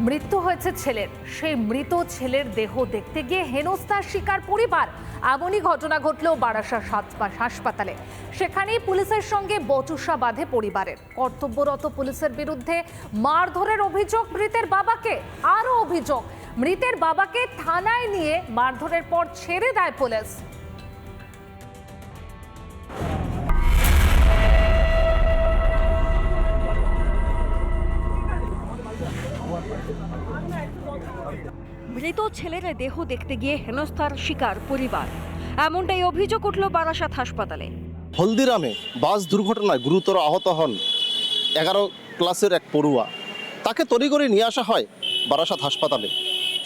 মৃত্যু হয়েছে ছেলের। সেই মৃত ছেলের দেহ দেখতে গিয়ে হেনস্থার শিকার পরিবার। এমনই ঘটনা ঘটল বারাসা হাসপা- হাসপাতালে। সেখানেই পুলিশের সঙ্গে বচসা বাঁধে পরিবারের। কর্তব্যরত পুলিশের বিরুদ্ধে মারধরের অভিযোগ মৃতের বাবাকে। আরও অভিযোগ, মৃতের বাবাকে থানায় নিয়ে মারধরের পর ছেড়ে দেয় পুলিশ। মৃত ছেলের দেহ দেখতে গিয়ে হেনস্থার শিকার পরিবার। এমনটাই অভিযোগ উঠল বারাসাত হাসপাতালে। হলদিরামে বাস দুর্ঘটনায় গুরুতর আহত হন এগারো ক্লাসের এক পড়ুয়া। তাকে তড়িগড়ি নিয়ে আসা হয় বারাসাত হাসপাতালে।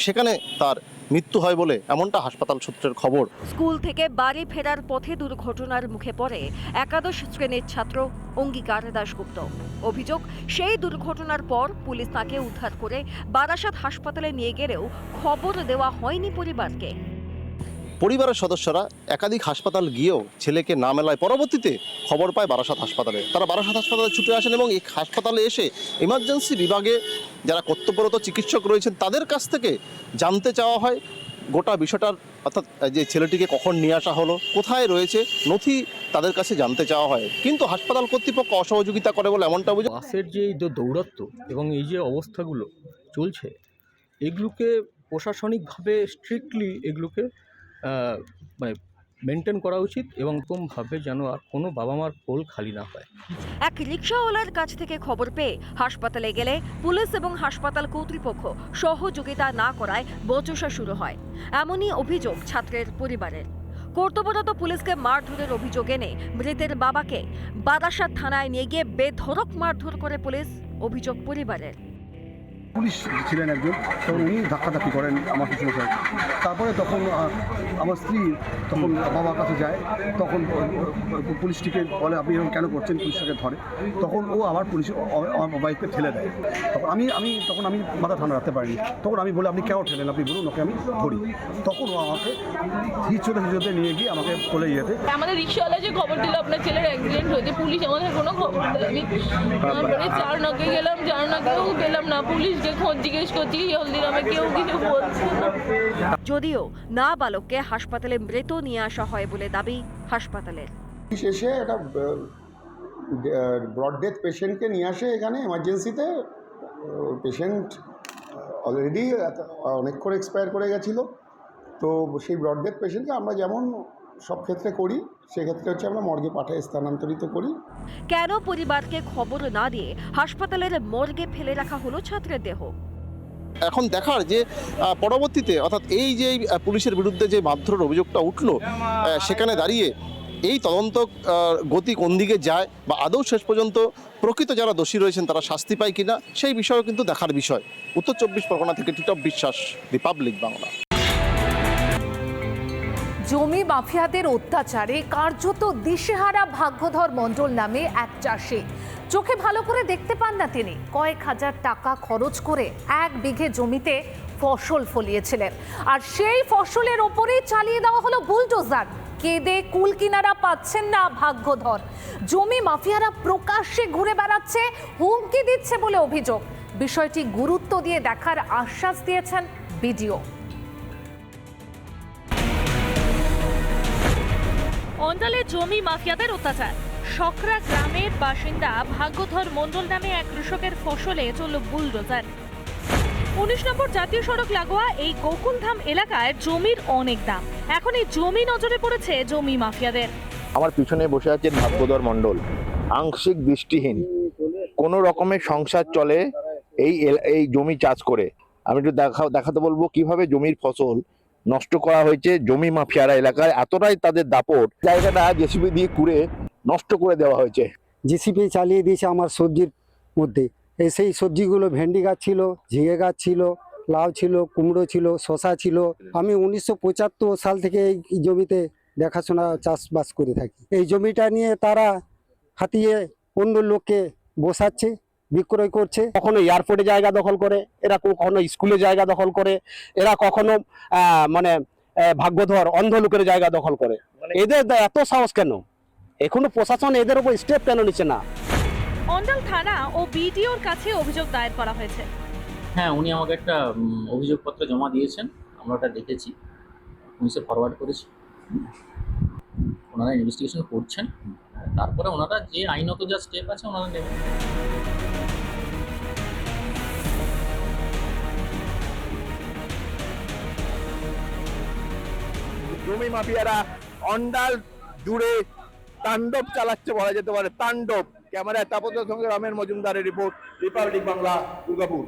সেখানে তার মৃত্যু হয় বলে এমনটা হাসপাতাল সূত্রের খবর। স্কুল থেকে বাড়ি ফেরার পথে দুর্ঘটনার মুখে পড়ে একাদশ শ্রেণির ছাত্র অঙ্গীকার দাশগুপ্ত। অভিযোগ সেই দুর্ঘটনার পর পুলিশ তাকে উদ্ধার করে বারাসাত হাসপাতালে নিয়ে গেলেও খবর দেওয়া হয়নি পরিবারকে। পরিবারের সদস্যরা একাধিক হাসপাতাল গিয়েও ছেলেকে না মেলায় পরবর্তীতে খবর পায় বারাসাত হাসপাতালে। তারা বারাসাত হাসপাতালে ছুটে আসেন এবং এই হাসপাতালে এসে ইমার্জেন্সি বিভাগে যারা কর্তব্যরত চিকিৎসক রয়েছেন, তাদের কাছ থেকে জানতে চাওয়া হয় গোটা বিষয়টার, অর্থাৎ যে ছেলেটিকে কখন নিয়ে আসা হলো, কোথায় রয়েছে, নথি তাদের কাছে জানতে চাওয়া হয়। কিন্তু হাসপাতাল কর্তৃপক্ষ অসহযোগিতা করে বলে এমনটা অভিযোগ বাসের যে এই যে দৌরত্ব এবং এই যে অবস্থাগুলো চলছে, এগুলোকে প্রশাসনিকভাবে স্ট্রিক্টলি এগুলোকে মানে মেনটেন করা উচিত এবং এরকমভাবে যেন আর কোনো বাবা মার কোল খালি না হয়। এক রিক্সাওয়ালার কাছ থেকে খবর পেয়ে হাসপাতালে গেলে পুলিশ এবং হাসপাতাল কর্তৃপক্ষ সহযোগিতা না করায় বচসা শুরু হয়। এমনই অভিযোগ ছাত্রের পরিবারের। কর্তব্যরত পুলিশকে মারধরের অভিযোগ এনে মৃতের বাবাকে বারাসাত থানায় নিয়ে গিয়ে বেধড়ক মারধর করে পুলিশ, অভিযোগ পরিবারের। পুলিশ ছিলেন একজন তখন উনি ধাক্কাধাক্কি করেন আমার পিছনে স্যার তারপরে তখন আমার স্ত্রী তখন বাবার কাছে যায় তখন পুলিশটিকে বলে আপনি এরকম কেন করছেন? পুলিশটাকে ধরে। তখন ও আবার পুলিশ আমার বাইককে ঠেলে দেয়। তখন আমি আমি তখন আমি মাথা ঠান্ডা রাখতে পারিনি। তখন আমি বলে আপনি কেন ঠেলেন? আপনি বলুন ওকে আমি ধরি। তখন ও আমাকে হিচড়ে হিচড়ে নিয়ে গিয়ে আমাকে কোলে যেতে। আমাদের রিক্সাওয়ালা যে খবর দিল আপনার ছেলের অ্যাক্সিডেন্ট হয়েছে পুলিশ আমাদের কোনো খবর দেয়নি চার নাকে গেলাম চার নাকেও পেলাম না। পুলিশকে খোঁজ জিজ্ঞেস করছি হলদিরামে কেউ কিছু বলছে যদিও না বালককে হাসপাতালে মৃত নিয়ে আসা হয় বলে দাবি হাসপাতালের। এসে একটা ব্রড ডেথ পেশেন্টকে নিয়ে আসে এখানে এমার্জেন্সিতে পেশেন্ট অলরেডি অনেকক্ষণ এক্সপায়ার করে গেছিল। তো সেই ব্রড ডেথ পেশেন্টকে আমরা যেমন সব ক্ষেত্রে করি সেক্ষেত্রে হচ্ছে আমরা মর্গে পাঠায় স্থানান্তরিত করি। কেন পরিবারকে খবর না দিয়ে হাসপাতালের মর্গে ফেলে রাখা হলো ছাত্রের দেহ? এখন দেখার যে পরবর্তীতে অর্থাৎ এই যে পুলিশের বিরুদ্ধে যে মারধরের অভিযোগটা উঠল সেখানে দাঁড়িয়ে এই তদন্ত গতি কোন দিকে যায় বা আদৌ শেষ পর্যন্ত প্রকৃত যারা দোষী রয়েছেন তারা শাস্তি পায় কিনা সেই বিষয়েও কিন্তু দেখার বিষয়। উত্তর চব্বিশ পরগনা থেকে টিটপ বিশ্বাস রিপাবলিক বাংলা জমি মাফিয়াদের অত্যাচারে কার্যত দিশেহারা ভাগ্যধর মণ্ডল নামে এক চাষি। চোখে ভালো করে দেখতে পান না তিনি। কয়েক হাজার টাকা খরচ করে এক বিঘে জমিতে ফসল ফলিয়েছিলেন। আর সেই ফসলের ওপরেই চালিয়ে দেওয়া হলো বুলডোজার। কেঁদে কুল কিনারা পাচ্ছেন না ভাগ্যধর। জমি মাফিয়ারা প্রকাশ্যে ঘুরে বেড়াচ্ছে, হুমকি দিচ্ছে বলে অভিযোগ। বিষয়টি গুরুত্ব দিয়ে দেখার আশ্বাস দিয়েছেন বিডিও। অঞ্চলে জমি মাফিয়াদের অত্যাচার। সকরা গ্রামের বাসিন্দা ভাগ্যধর মণ্ডল নামে এক কৃষকের ফসলে চলল বুলডোজার। উনিশ নম্বর জাতীয় সড়ক লাগোয়া এই গোকুলধাম এলাকায় জমির অনেক দাম। এখন এই জমি নজরে পড়েছে জমি মাফিয়াদের। আমার পিছনে বসে আছেন ভাগ্যধর মণ্ডল। আংশিক দৃষ্টিহীন। কোনো রকমের সংসার চলে এই এই জমি চাষ করে। আমি একটু দেখা দেখাতে বলব কীভাবে জমির ফসল নষ্ট করা হয়েছে জমি মাফিয়ারা এলাকায়। এতটাই তাদের দাপট, জায়গাটা জেসিবি দিয়ে কুড়ে নষ্ট করে দেওয়া হয়েছে। জিসিপি চালিয়ে দিয়েছে আমার সবজির মধ্যে। এই সেই সবজিগুলো ভেন্ডি গাছ ছিল, ঝিঙে গাছ ছিল, লাউ ছিল, কুমড়ো ছিল শশা ছিল। আমি উনিশশো পঁচাত্তর সাল থেকে এই জমিতে দেখাশোনা, চাষবাস করে থাকি। এই জমিটা নিয়ে তারা হাতিয়ে অন্য লোককে বসাচ্ছে। বিক্রয় করছে। কখনো এয়ারপোর্টে জায়গা দখল করে এরা কখনো স্কুলে জায়গা দখল করে এরা কখনো মানে ভাগ্যধর অন্ধ লোকের জায়গা দখল করে। এদের এত সাহস কেন? এখনও প্রশাসন এদের উপর স্টেপ কেন নিচ্ছে না? অঞ্চল থানা ও বিডিওর কাছে অভিযোগ দায়ের করা হয়েছে। হ্যাঁ উনি আমাকে একটা অভিযোগপত্র জমা দিয়েছেন। আমরা ওটা দেখেছি। পুলিশে ফরওয়ার্ড করেছি। ওনারা ইনভেস্টিগেশন করছেন। তারপরে ওনারা যে আইনত যা স্টেপ আছে ওনারা নেবেন জমি মাফিয়ারা অন্ডাল জুড়ে তাণ্ডব চালাচ্ছে বলা যেতে পারে, তাণ্ডব। ক্যামেরায় তাপসের সঙ্গে রমেন মজুমদারের রিপোর্ট, রিপাবলিক বাংলা, দুর্গাপুর।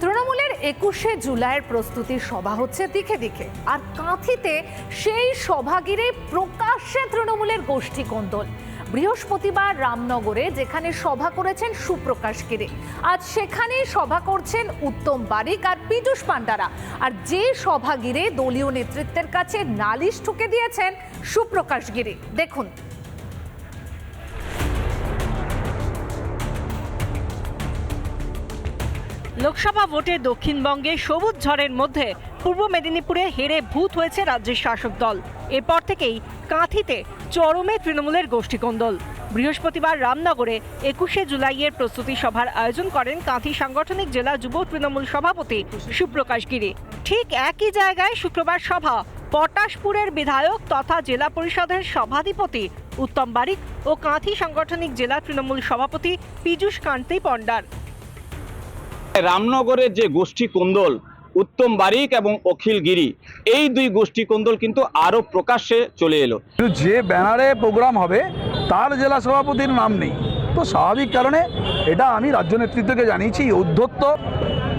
তৃণমূলের একুশে জুলাইয়ের প্রস্তুতির সভা হচ্ছে দিকে দিকে, আর কাঁথিতে সেই সভা ঘিরে প্রকাশ্যে তৃণমূলের গোষ্ঠী কোন্দল। বৃহস্পতিবার রামনগরে যেখানে সভা করেছেন সুপ্রকাশ গিরে, আজ সেখানেই সভা করছেন উত্তম বারিক আর পীযূষ পান্ডারা আর যে সভা ঘিরে দলীয় নেতৃত্বের কাছে নালিশ ঠুকে দিয়েছেন সুপ্রকাশ গিরে। দেখুন। লোকসভা ভোটে দক্ষিণবঙ্গে সবুজ ঝড়ের মধ্যে পূর্ব মেদিনীপুরে হেরে ভূত হয়েছে রাজ্যের শাসক দল। এরপর থেকেই কাঁথিতে চরমে তৃণমূলের গোষ্ঠীকন্দল। বৃহস্পতিবার রামনগরে একুশে জুলাইয়ের প্রস্তুতি সভার আয়োজন করেন কাঁথি সাংগঠনিক জেলা যুব তৃণমূল সভাপতি সুপ্রকাশ গিরি। ঠিক একই জায়গায় শুক্রবার সভা, পটাশপুরের বিধায়ক তথা জেলা পরিষদের সভাধিপতি উত্তম বারিক ও কাঁথি সাংগঠনিক জেলা তৃণমূল সভাপতি পীযূষ কান্তি পণ্ডার। রামনগরের যে গোষ্ঠী কোন্দল উত্তম বারিক এবং অখিল গিরি। এই দুই গোষ্ঠী কোন্দল কিন্তু আরও প্রকাশ্যে চলে এলো। কিন্তু যে ব্যানারে প্রোগ্রাম হবে তার জেলা সভাপতির নাম নেই। তো স্বাভাবিক কারণে এটা আমি রাজ্য নেতৃত্বকে জানিয়েছি এই ঔদ্ধত্য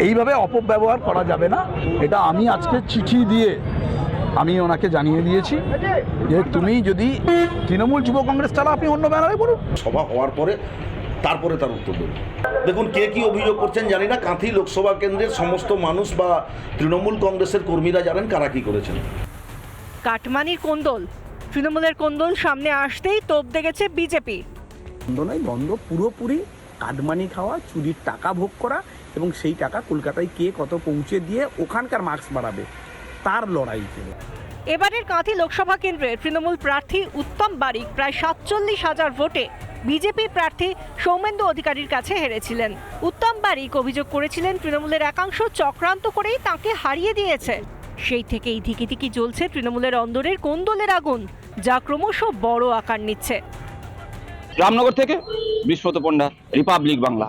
এইভাবে অপব্যবহার করা যাবে না। এটা আমি আজকে চিঠি দিয়ে আমি ওনাকে জানিয়ে দিয়েছি যে তুমি যদি তৃণমূল যুব কংগ্রেস চালা আপনি অন্য ব্যানারে বলুন সভা হওয়ার পরে তারপরে তার উত্তর দেব। দেখুন কে কি অভিযোগ করছেন জানি না। কাঁথি লোকসভা কেন্দ্রের সমস্ত মানুষ বা তৃণমূল কংগ্রেসের কর্মীরা জানেন কারা কি করেছেন। কাটমানির কোন্দল তৃণমূলের কোন্দল সামনে আসতেই তোপ দেখেছে বিজেপি। বন্ধ নয় বন্ধ পুরোপুরি কাটমানি খাওয়া চুরির টাকা ভোগ করা এবং সেই টাকা কলকাতায় কে কত পৌঁছে দিয়ে ওখানকার মার্কস বাড়াবে তার লড়াই। ছিল এবারের কাঁথি লোকসভা কেন্দ্রে তৃণমূল প্রার্থী উত্তম বারিক প্রায় সাতচল্লিশ হাজার ভোটে বিজেপি প্রার্থী সৌমেন্দু অধিকারীর কাছে হেরেছিলেন। উত্তম বারিক অভিযোগ করেছিলেন তৃণমূলের একাংশ চক্রান্ত করেই তাকে হারিয়ে দিয়েছে। সেই থেকেই ধিকিধিকি জ্বলছে তৃণমূলের অন্দরের কোন্দলের আগুন, যা ক্রমশ বড় আকার নিচ্ছে। রামনগর থেকে বিশ্বত পণ্ডা রিপাবলিক বাংলা।